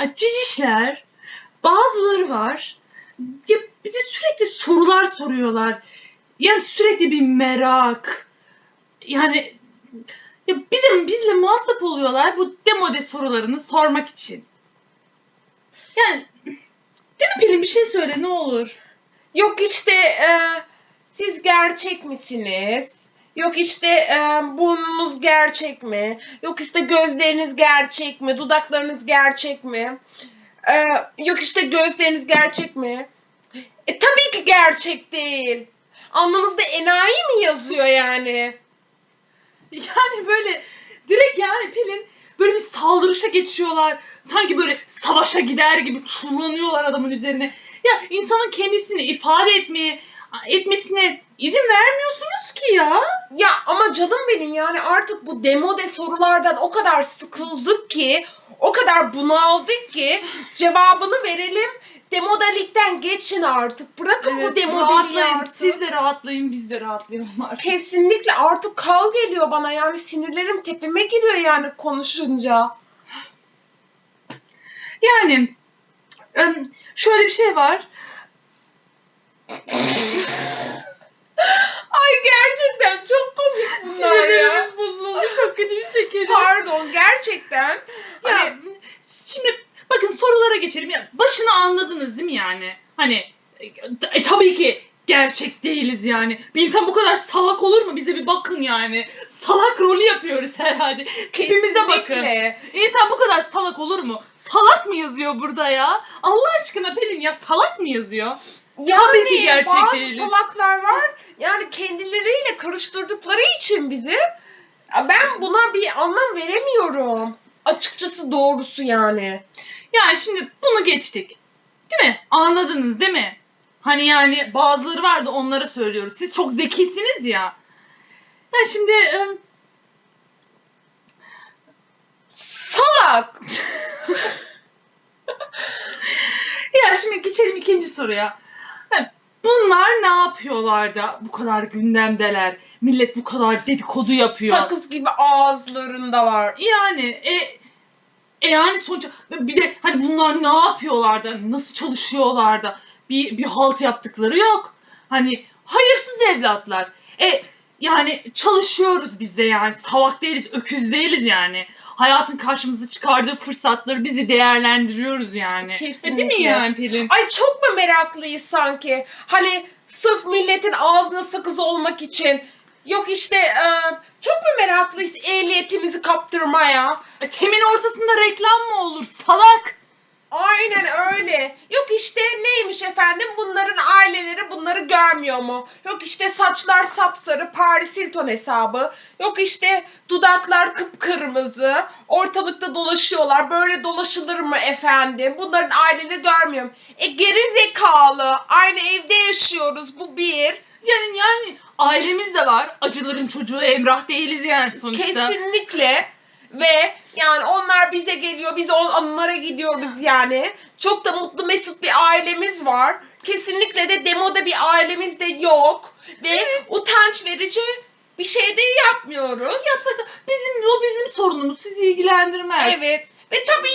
Ay, Cicişler bazıları var. Ya bize sürekli sorular soruyorlar. Yani sürekli bir merak. Yani ya bizim bizle muhatap oluyorlar bu demode sorularını sormak için. Yani değil mi Pelin bir şey söyle ne olur. Yok işte e, siz gerçek misiniz? Yok işte e, burnunuz gerçek mi? Yok işte gözleriniz gerçek mi? Dudaklarınız gerçek mi? E, yok işte gözleriniz gerçek mi? E tabii ki gerçek değil. Alnınızda enayi mi yazıyor yani? Yani böyle direkt yani Pelin böyle bir saldırışa geçiyorlar. Sanki böyle savaşa gider gibi çullanıyorlar adamın üzerine. Ya insanın kendisini ifade etmeye etmesine izin vermiyorsunuz ki ya. Ya ama canım benim yani artık bu demode sorulardan o kadar sıkıldık ki, o kadar bunaldık ki cevabını verelim. Demodalikten geçin artık. Bırakın bu demodeliği rahatlayın. artık. Siz de rahatlayın, biz de rahatlayalım artık. Kesinlikle artık kal geliyor bana yani sinirlerim tepeme giriyor yani konuşunca. Yani em, şöyle bir şey var. Ay gerçekten çok komik bunlar ya. Sinirlerimiz bozuldu. Çok kötü bir şekilde. Pardon gerçekten. Ya Hani şimdi bakın sorulara geçelim. Ya, başını anladınız değil mi yani? Hani e, tabii ki gerçek değiliz yani. Bir insan bu kadar salak olur mu? Bize bir bakın yani. Salak rolü yapıyoruz herhalde. Tipimize bakın. İnsan bu kadar salak olur mu? Salak mı yazıyor burada ya? Allah aşkına Pelin ya salak mı yazıyor? Yani Tabii ki gerçek bazı değiliz. salaklar var yani kendileriyle karıştırdıkları için bizi ben buna bir anlam veremiyorum. Açıkçası doğrusu yani. Yani şimdi bunu geçtik. Değil mi? Anladınız değil mi? Hani yani bazıları vardı onlara söylüyoruz. Siz çok zekisiniz ya. Ya şimdi em, Salak. ya şimdi geçelim ikinci soruya. Bunlar ne yapıyorlar da bu kadar gündemdeler? Millet bu kadar dedikodu yapıyor. Sakız gibi ağızlarındalar. Yani e, e yani sonuç bir de hani bunlar ne yapıyorlar da nasıl çalışıyorlar da bir bir halt yaptıkları yok. Hani hayırsız evlatlar. E yani çalışıyoruz biz de yani salak değiliz, öküz değiliz yani. Hayatın karşımıza çıkardığı fırsatları bizi değerlendiriyoruz yani. E, değil mi Kesinlikle. yani Pelin? Ay çok mu meraklıyız sanki? Hani sırf milletin ağzına sakız olmak için. Yok işte e, çok mu meraklıyız ehliyetimizi kaptırmaya? E, Temin ortasında reklam mı olur salak? Aynen öyle. Yok işte neymiş efendim bunların aileleri bunları görmüyor mu? Yok işte saçlar sapsarı Paris Hilton hesabı. Yok işte dudaklar kıpkırmızı. Ortalıkta dolaşıyorlar. Böyle dolaşılır mı efendim? Bunların aileleri görmüyor mu? E geri zekalı. Aynı evde yaşıyoruz bu bir. Yani yani ailemiz de var. Acıların çocuğu Emrah değiliz yani sonuçta. Kesinlikle. Ve yani onlar bize geliyor, biz on- onlara gidiyoruz yani. Çok da mutlu mesut bir ailemiz var. Kesinlikle de demoda bir ailemiz de yok. Ve utanç verici bir şey de yapmıyoruz. Yapsak da bizim o bizim sorunumuz sizi ilgilendirmez. Evet. Ve tabii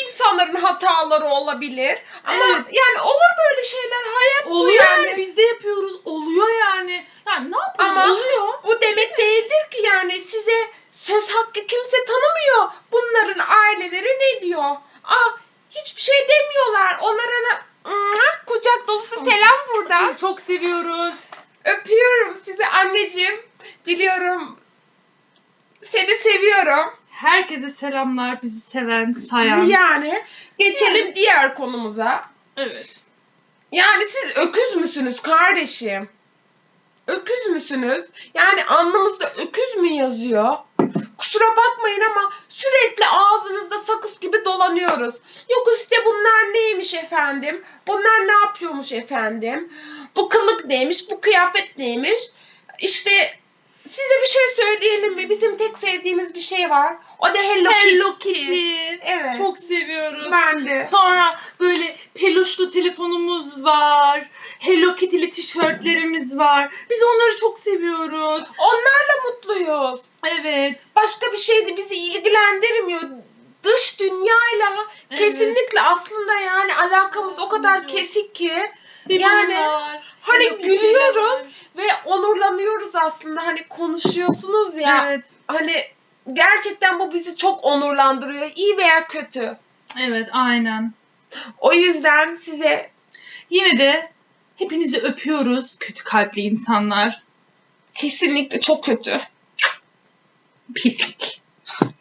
hataları olabilir. Ama Evet. yani olur böyle şeyler. Hayat bu Oluyor yani. yani. biz de yapıyoruz. Oluyor yani. Yani ne yapalım Ama- oluyor. Bu demek değildir ki yani size söz hakkı kimse tanımıyor. Bunların aileleri ne diyor? Aa hiçbir şey demiyorlar. Onlara da Mua, kucak dolusu selam burada. Sizi çok seviyoruz. Öpüyorum sizi anneciğim. Biliyorum seni seviyorum. Herkese selamlar. Bizi seven, sayan. Yani geçelim diğer konumuza. Evet. Yani siz öküz müsünüz kardeşim? Öküz müsünüz? Yani alnımızda öküz mü yazıyor? Kusura bakmayın ama sürekli ağzınızda sakız gibi dolanıyoruz. Yok işte bunlar neymiş efendim? Bunlar ne yapıyormuş efendim? Bu kılık neymiş? Bu kıyafet neymiş? İşte size bir şey söyleyelim mi? Bizim tek sevdiğimiz bir şey var. O da Hello, Hello Kitty. Kitty. Evet. Çok seviyoruz. Ben de. Sonra böyle peluşlu telefonumuz var. Hello Kitty'li tişörtlerimiz var. Biz onları çok seviyoruz. Onlarla mutluyuz. Evet. başka bir şey de bizi ilgilendirmiyor. Dış dünyayla Evet. kesinlikle aslında alakamız o kadar kesik ki Yani, hani yok gülüyoruz. ve onurlanıyoruz aslında hani konuşuyorsunuz ya Evet. hani gerçekten bu bizi çok onurlandırıyor iyi veya kötü. Evet aynen. O yüzden size Yine de hepinizi öpüyoruz kötü kalpli insanlar. kesinlikle çok kötü. Pislik.